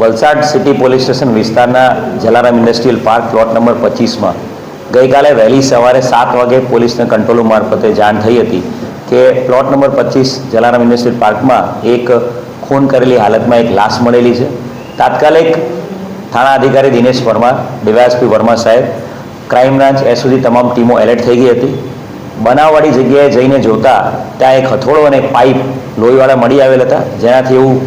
Valsad city police station વિસ્તારના Jalaram industrial park plot number પચીસમાં ગઈકાલે વહેલી સવારે સાત વાગે પોલીસને કંટ્રોલ મારફતે જાણ થઈ હતી કે પ્લોટ નંબર પચીસ જલારામ ઇન્ડસ્ટ્રીયલ પાર્કમાં એક ખૂન કરેલી હાલતમાં એક લાશ મળેલી છે. તાત્કાલિક થાણા અધિકારી દિનેશ વર્મા, ડીવાયએસપી વર્મા સાહેબ, ક્રાઇમ બ્રાન્ચ એસઓજી તમામ ટીમો એલર્ટ થઈ ગઈ હતી. બનાવવાળી જગ્યાએ જઈને જોતા ત્યાં એક હથોડો અને પાઇપ લોહીવાળા મળી આવેલ હતા, જેનાથી એવું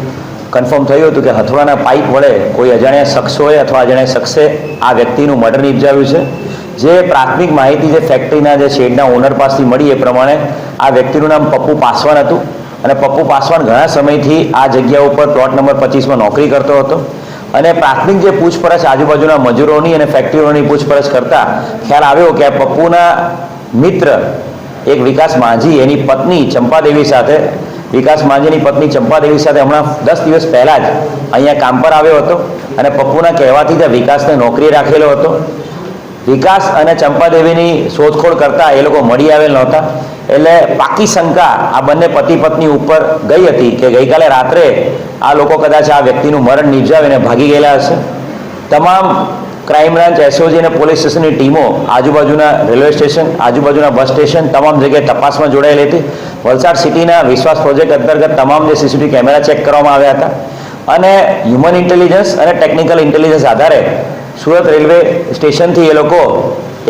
કન્ફર્મ થયું હતું કે હથોડાના પાઇપ વડે કોઈ અજાણ્યા શખ્સોએ અથવા અજાણ્યા શખ્સે આ વ્યક્તિનું મર્ડર નિપજાવ્યું છે. જે પ્રાથમિક માહિતી જે ફેક્ટરીના જે શેડના ઓનર પાસેથી મળી એ પ્રમાણે આ વ્યક્તિનું નામ પપ્પુ પાસવાન હતું અને પપ્પુ પાસવાન ઘણા સમયથી આ જગ્યા ઉપર પ્લોટ નંબર પચીસમાં નોકરી કરતો હતો અને પ્રાથમિક જે પૂછપરછ આજુબાજુના મજૂરોની અને ફેક્ટરીઓની પૂછપરછ કરતા ખ્યાલ આવ્યો કે આ પપ્પુના મિત્ર એક વિકાસ માંઝી એની પત્ની ચંપાદેવી સાથે વિકાસ માંઝીની પત્ની ચંપાદેવી સાથે હમણાં દસ દિવસ પહેલાં જ અહીંયા કામ પર આવ્યો હતો અને પપ્પુના કહેવાથી તે વિકાસને નોકરી રાખેલો હતો. વિકાસ અને ચંપાદેવીની શોધખોળ કરતા એ લોકો મળી આવેલ નહોતા. એટલે પાકી શંકા આ બંને પતિ પત્ની ઉપર ગઈ હતી કે ગઈકાલે રાત્રે આ લોકો કદાચ આ વ્યક્તિનું મરણ નિપજાવીને ભાગી ગયેલા હશે. તમામ ક્રાઇમ બ્રાન્ચ એસઓજી અને પોલીસ સ્ટેશનની ટીમો આજુબાજુના રેલવે સ્ટેશન આજુબાજુના બસ સ્ટેશન તમામ જગ્યાએ તપાસમાં જોડાયેલી હતી. વલસાડ સિટીના વિશ્વાસ પ્રોજેક્ટ અંતર્ગત તમામ જે સીસીટીવી કેમેરા ચેક કરવામાં આવ્યા હતા. અને હ્યુમન ઇન્ટેલિજન્સ અને ટેકનિકલ ઇન્ટેલિજન્સ આધારે સુરત રેલવે સ્ટેશનથી એ લોકો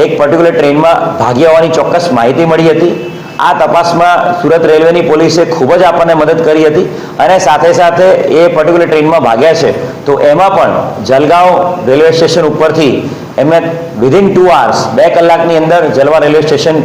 એક પર્ટિક્યુલર ટ્રેનમાં ભાગી આવવાની ચોક્કસ માહિતી મળી હતી. આ તપાસમાં સુરત રેલવેની પોલીસે ખૂબ જ આપણને મદદ કરી હતી અને સાથે સાથે એ પર્ટિક્યુલર ટ્રેનમાં ભાગ્યા છે. તો એમાં પણ જલગાંવ રેલવે સ્ટેશન ઉપરથી એમને વિધિન ટુ આવર્સ બે કલાકની અંદર જલવા રેલવે સ્ટેશન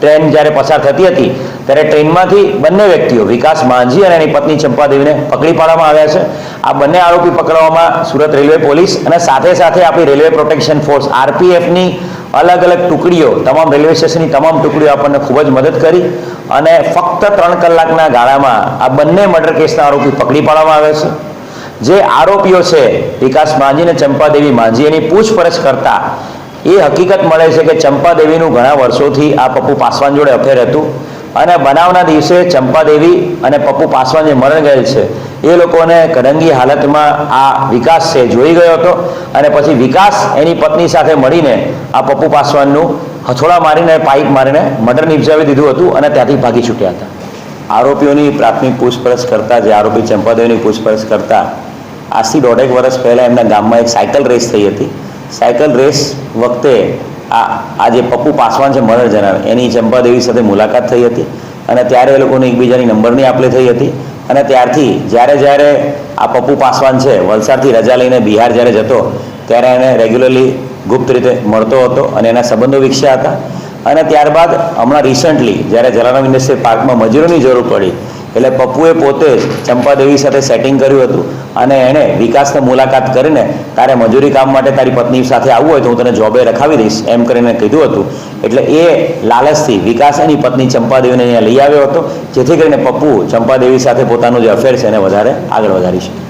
ટ્રેન જ્યારે પસાર થતી હતી, ત્યારે ટ્રેનમાંથી બંને વ્યક્તિઓ, વિકાસ માંઝી અને એની પત્ની ચંપાદેવીને પકડી પાડવામાં આવ્યા છે. આ બંને આરોપી પકડવામાં સુરત રેલવે પોલીસ અને સાથે સાથે આપણી રેલવે પ્રોટેક્શન ફોર્સ, આરપીએફની અલગ અલગ ટુકડીઓ, તમામ રેલવે સ્ટેશનની તમામ ટુકડીઓ આપણને ખૂબ જ મદદ કરી અને ફક્ત ત્રણ કલાકના ગાળામાં આ બંને મર્ડર કેસના આરોપી પકડી પાડવામાં આવે છે. જે આરોપીઓ છે, વિકાસ માંજી અને ચંપાદેવી માંજી, એની પૂછપરછ કરતા એ હકીકત મળે છે કે ચંપાદેવીનું ઘણા વર્ષોથી આ પપ્પુ પાસવાન જોડે અફેર હતું અને બનાવના દિવસે ચંપાદેવી અને પપ્પુ પાસવાન જે મરણ ગયેલ છે એ લોકોને કડંગી હાલતમાં આ વિકાસ છે, જોઈ ગયો હતો. અને પછી વિકાસ એની પત્ની સાથે મળીને આ પપ્પુ પાસવાનનું હથોડા મારીને, પાઇપ મારીને મર્ડર નિપજાવી દીધું હતું અને ત્યાંથી ભાગી છૂટ્યા હતા. આરોપીઓની પ્રાથમિક પૂછપરછ કરતા, જે આરોપી ચંપાદેવીની પૂછપરછ કરતા, આજથી દોઢેક વર્ષ પહેલાં એમના ગામમાં એક સાયકલ રેસ થઈ હતી. સાયકલ રેસ વખતે આ આ જે પપ્પુ પાસવાન છે મરણ જનાર, એની ચંપાદેવી સાથે મુલાકાત થઈ હતી અને ત્યારે એ લોકોને એકબીજાની નંબરની આપલે થઈ હતી. અને ત્યારથી જ્યારે જ્યારે આ પપ્પુ પાસવાન છે, વલસાડથી રજા લઈને બિહાર જ્યારે જતો, ત્યારે એને રેગ્યુલરલી ગુપ્ત રીતે મળતો હતો અને એના સંબંધો વિકસ્યા હતા. અને ત્યારબાદ હમણાં રિસન્ટલી જ્યારે જલારામ ઇન્ડસ્ટ્રીયલ પાર્કમાં મજૂરોની જરૂર પડી એટલે પપ્પુએ પોતે ચંપાદેવી સાથે સેટિંગ કર્યું હતું અને એણે વિકાસને મુલાકાત કરીને તારે મજૂરી કામ માટે તારી પત્ની સાથે આવવું હોય તો હું તને જોબે રખાવી દઈશ, એમ કરીને કીધું હતું. એટલે એ લાલચથી વિકાસ એની પત્ની ચંપાદેવીને અહીંયા લઈ આવ્યો હતો, જેથી કરીને પપ્પુ ચંપાદેવી સાથે પોતાનું જે અફેર છે એને વધારે આગળ વધારી છે